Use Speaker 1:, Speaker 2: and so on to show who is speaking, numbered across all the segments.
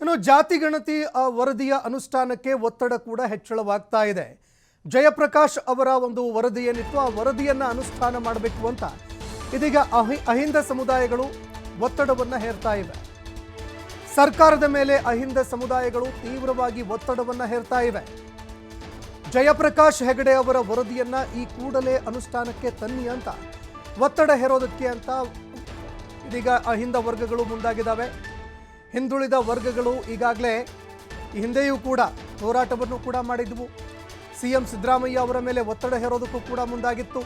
Speaker 1: ಇನ್ನು ಜಾತಿ ಗಣತಿ ವರದಿಯ ಅನುಷ್ಠಾನಕ್ಕೆ ಒತ್ತಡ ಕೂಡ ಹೆಚ್ಚಳವಾಗ್ತಾ ಇದೆ. ಜಯಪ್ರಕಾಶ್ ಅವರ ಒಂದು ವರದಿ ಏನಿತ್ತು ಆ ವರದಿಯನ್ನ ಅನುಷ್ಠಾನ ಮಾಡಬೇಕು ಅಂತ ಇದೀಗ ಅಹಿ, ಅಹಿಂದ ಸಮುದಾಯಗಳು ಒತ್ತಡವನ್ನ ಹೇರ್ತಾ ಇವೆ. ಸರ್ಕಾರದ ಮೇಲೆ ಅಹಿಂದ ಸಮುದಾಯಗಳು ತೀವ್ರವಾಗಿ ಒತ್ತಡವನ್ನ ಹೇರ್ತಾ ಇವೆ. ಜಯಪ್ರಕಾಶ್ ಹೆಗಡೆ ಅವರ ವರದಿಯನ್ನ ಈ ಕೂಡಲೇ ಅನುಷ್ಠಾನಕ್ಕೆ ತನ್ನಿ ಅಂತ ಒತ್ತಡ ಹೇರೋದಕ್ಕೆ ಅಂತ ಇದೀಗ ಅಹಿಂದ ವರ್ಗಗಳು ಮುಂದಾಗಿದ್ದಾವೆ. ಹಿಂದುಳಿದ ವರ್ಗಗಳು ಈಗಾಗಲೇ ಹಿಂದೆಯೂ ಕೂಡ ಹೋರಾಟವನ್ನು ಕೂಡ ಮಾಡಿದ್ವು. ಸಿ ಎಂ ಸಿದ್ದರಾಮಯ್ಯ ಅವರ ಮೇಲೆ ಒತ್ತಡ ಹೇರೋದಕ್ಕೂ ಕೂಡ ಮುಂದಾಗಿತ್ತು.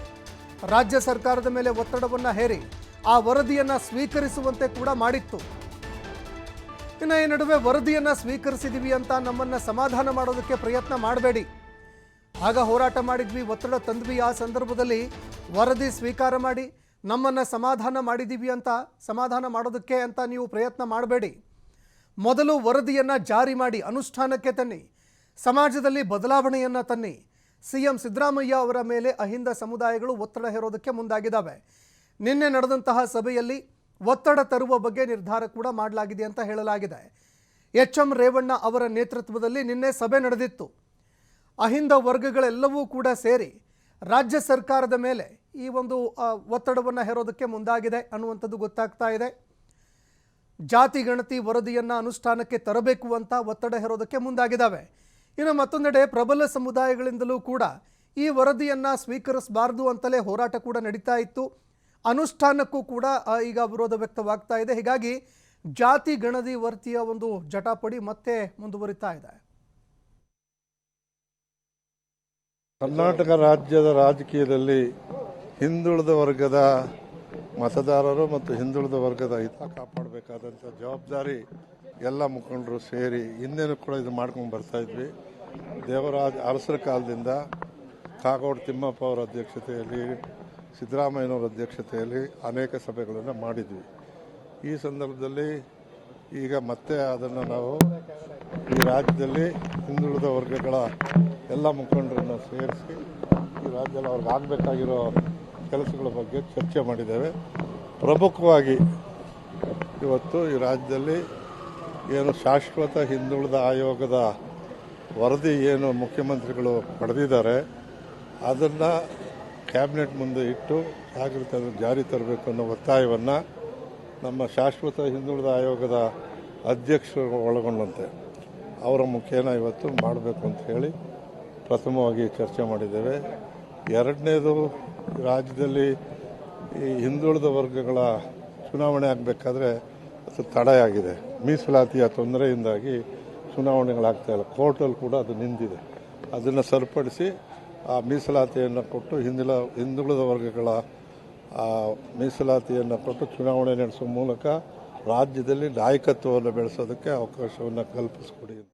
Speaker 1: ರಾಜ್ಯ ಸರ್ಕಾರದ ಮೇಲೆ ಒತ್ತಡವನ್ನು ಹೇರಿ ಆ ವರದಿಯನ್ನು ಸ್ವೀಕರಿಸುವಂತೆ ಕೂಡ ಮಾಡಿತ್ತು. ಇನ್ನು ಈ ನಡುವೆ ವರದಿಯನ್ನು ಸ್ವೀಕರಿಸಿದೀವಿ ಅಂತ ನಮ್ಮನ್ನು ಸಮಾಧಾನ ಮಾಡೋದಕ್ಕೆ ಪ್ರಯತ್ನ ಮಾಡಬೇಡಿ. ಆಗ ಹೋರಾಟ ಮಾಡಿದ್ವಿ, ಒತ್ತಡ ತಂದ್ವಿ. ಆ ಸಂದರ್ಭದಲ್ಲಿ ವರದಿ ಸ್ವೀಕಾರ ಮಾಡಿ ನಮ್ಮನ್ನು ಸಮಾಧಾನ ಮಾಡಿದ್ದೀವಿ ಅಂತ, ಸಮಾಧಾನ ಮಾಡೋದಕ್ಕೆ ಅಂತ ನೀವು ಪ್ರಯತ್ನ ಮಾಡಬೇಡಿ. ಮೊದಲು ವರದಿಯನ್ನು ಜಾರಿ ಮಾಡಿ ಅನುಷ್ಠಾನಕ್ಕೆ ತನ್ನಿ, ಸಮಾಜದಲ್ಲಿ ಬದಲಾವಣೆಯನ್ನು ತನ್ನಿ. ಸಿ ಎಂ ಸಿದ್ದರಾಮಯ್ಯ ಅವರ ಮೇಲೆ ಅಹಿಂದ ಸಮುದಾಯಗಳು ಒತ್ತಡ ಹೇರೋದಕ್ಕೆ ಮುಂದಾಗಿದ್ದಾವೆ. ನಿನ್ನೆ ನಡೆದಂತಹ ಸಭೆಯಲ್ಲಿ ಒತ್ತಡ ತರುವ ಬಗ್ಗೆ ನಿರ್ಧಾರ ಕೂಡ ಮಾಡಲಾಗಿದೆ ಅಂತ ಹೇಳಲಾಗಿದೆ. ಎಚ್ ಎಂ ರೇವಣ್ಣ ಅವರ ನೇತೃತ್ವದಲ್ಲಿ ನಿನ್ನೆ ಸಭೆ ನಡೆದಿತ್ತು. ಅಹಿಂದ ವರ್ಗಗಳೆಲ್ಲವೂ ಕೂಡ ಸೇರಿ ರಾಜ್ಯ ಸರ್ಕಾರದ ಮೇಲೆ ಈ ಒಂದು ಒತ್ತಡವನ್ನು ಹೇರೋದಕ್ಕೆ ಮುಂದಾಗಿದೆ ಅನ್ನುವಂಥದ್ದು ಗೊತ್ತಾಗ್ತಾ ಇದೆ. ಜಾತಿ, ಗಣತಿ, ವರದಿಯನ್ನು ಅನುಷ್ಠಾನಕ್ಕೆ ತರಬೇಕು ಅಂತ ಒತ್ತಡ ಹೇರೋದಕ್ಕೆ ಮುಂದಾಗಿದ್ದಾವೆ. ಇನ್ನು ಮತ್ತೊಂದೆಡೆ ಪ್ರಬಲ ಸಮುದಾಯಗಳಿಂದಲೂ ಕೂಡ ಈ ವರದಿಯನ್ನು ಸ್ವೀಕರಿಸಬಾರದು ಅಂತಲೇ ಹೋರಾಟ ಕೂಡ ನಡೀತಾ ಇತ್ತು. ಅನುಷ್ಠಾನಕ್ಕೂ ಕೂಡ ಈಗ ವಿರೋಧ ವ್ಯಕ್ತವಾಗ್ತಾ ಇದೆ. ಹೀಗಾಗಿ ಜಾತಿ, ಗಣತಿ, ವರ್ತಿಯ ಒಂದು ಜಟಾಪಡಿ ಮತ್ತೆ ಮುಂದುವರಿತಾ ಇದೆ.
Speaker 2: ಕರ್ನಾಟಕ ರಾಜ್ಯದ ರಾಜಕೀಯದಲ್ಲಿ ಹಿಂದುಳಿದ ವರ್ಗದ ಮತದಾರರು ಮತ್ತು ಹಿಂದುಳಿದ ವರ್ಗದ ಹಿತ ಕಾಪಾಡಬೇಕಾದಂಥ ಜವಾಬ್ದಾರಿ ಎಲ್ಲ ಮುಖಂಡರು ಸೇರಿ ಹಿಂದೆನೂ ಕೂಡ ಇದು ಮಾಡ್ಕೊಂಡು ಬರ್ತಾ ಇದ್ವಿ. ದೇವರಾಜ್ ಅರಸರ ಕಾಲದಿಂದ ಕಾಗೋಡು ತಿಮ್ಮಪ್ಪ ಅವರ ಅಧ್ಯಕ್ಷತೆಯಲ್ಲಿ, ಸಿದ್ದರಾಮಯ್ಯನವರ ಅಧ್ಯಕ್ಷತೆಯಲ್ಲಿ ಅನೇಕ ಸಭೆಗಳನ್ನು ಮಾಡಿದ್ವಿ. ಈ ಸಂದರ್ಭದಲ್ಲಿ ಈಗ ಮತ್ತೆ ಅದನ್ನು ನಾವು ಈ ರಾಜ್ಯದಲ್ಲಿ ಹಿಂದುಳಿದ ವರ್ಗಗಳ ಎಲ್ಲ ಮುಖಂಡರನ್ನು ಸೇರಿಸಿ ಈ ರಾಜ್ಯದಲ್ಲಿ ಅವ್ರಿಗೆ ಆಗಬೇಕಾಗಿರೋ ಕೆಲಸಗಳ ಬಗ್ಗೆ ಚರ್ಚೆ ಮಾಡಿದ್ದೇವೆ. ಪ್ರಮುಖವಾಗಿ ಇವತ್ತು ಈ ರಾಜ್ಯದಲ್ಲಿ ಏನು ಶಾಶ್ವತ ಹಿಂದುಳಿದ ಆಯೋಗದ ವರದಿ ಏನು ಮುಖ್ಯಮಂತ್ರಿಗಳು ಪಡೆದಿದ್ದಾರೆ, ಅದನ್ನು ಕ್ಯಾಬಿನೆಟ್ ಮುಂದೆ ಇಟ್ಟು ಜಾಗೃತಿ ಜಾರಿ ತರಬೇಕು ಅನ್ನೋ ಒತ್ತಾಯವನ್ನು ನಮ್ಮ ಶಾಶ್ವತ ಹಿಂದುಳಿದ ಆಯೋಗದ ಅಧ್ಯಕ್ಷರು ಒಳಗೊಂಡಂತೆ. ಅವರ ಮುಖೇನ ಇವತ್ತು ಮಾಡಬೇಕು ಅಂತ ಹೇಳಿ ಪ್ರಥಮವಾಗಿ ಚರ್ಚೆ ಮಾಡಿದ್ದೇವೆ. ಎರಡನೇದು ರಾಜ್ಯದಲ್ಲಿ ಈ ಹಿಂದುಳಿದ ವರ್ಗಗಳ ಚುನಾವಣೆ ಆಗಬೇಕಾದ್ರೆ ಅದು ತಡೆಯಾಗಿದೆ. ಮೀಸಲಾತಿಯ ತೊಂದರೆಯಿಂದಾಗಿ ಚುನಾವಣೆಗಳಾಗ್ತಾ ಇಲ್ಲ. ಕೋರ್ಟಲ್ಲಿ ಕೂಡ ಅದು ನಿಂತಿದೆ. ಅದನ್ನು ಸರಿಪಡಿಸಿ ಆ ಮೀಸಲಾತಿಯನ್ನು ಕೊಟ್ಟು ಹಿಂದಿಲ, ಹಿಂದುಳಿದ ವರ್ಗಗಳ ಮೀಸಲಾತಿಯನ್ನು ಕೊಟ್ಟು ಚುನಾವಣೆ ನಡೆಸುವ ಮೂಲಕ ರಾಜ್ಯದಲ್ಲಿ ನಾಯಕತ್ವವನ್ನು ಬೆಳೆಸೋದಕ್ಕೆ ಅವಕಾಶವನ್ನು ಕಲ್ಪಿಸ್ಕೊಡಿ